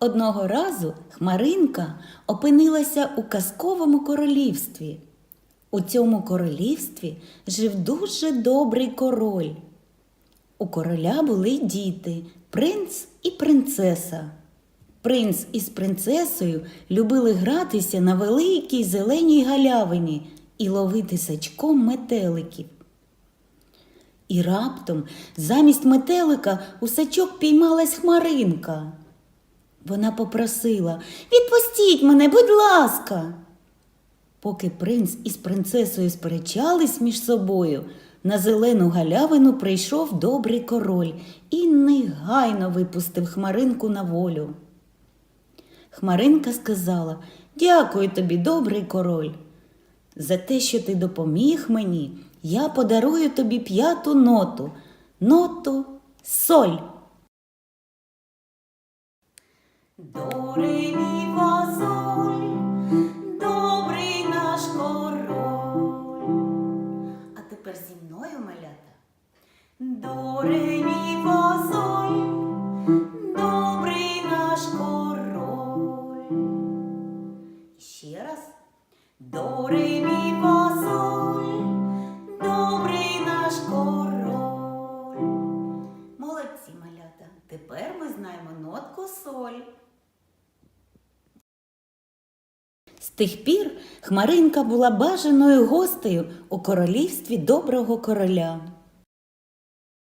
Одного разу Хмаринка опинилася у казковому королівстві. У цьому королівстві жив дуже добрий король. У короля були діти, принц і принцеса. Принц із принцесою любили гратися на великій зеленій галявині і ловити сачком метеликів. І раптом замість метелика у сачок піймалась хмаринка. Вона попросила Відпустіть мене, будь ласка. Поки принц із принцесою сперечались між собою, на зелену галявину прийшов добрий король і негайно випустив хмаринку на волю. Хмаринка сказала Дякую тобі, добрий король. За те, що ти допоміг мені, я подарую тобі п'яту ноту, ноту соль. До ре, мі, добрий наш король. А тепер зі мною малята. До ре, мі, добрий наш король. І Ще раз. До ре, мі, добрий наш король. Молодці, малята. Тепер ми знаємо нотку соль. З тих пір Хмаринка була бажаною гостею у королівстві доброго короля.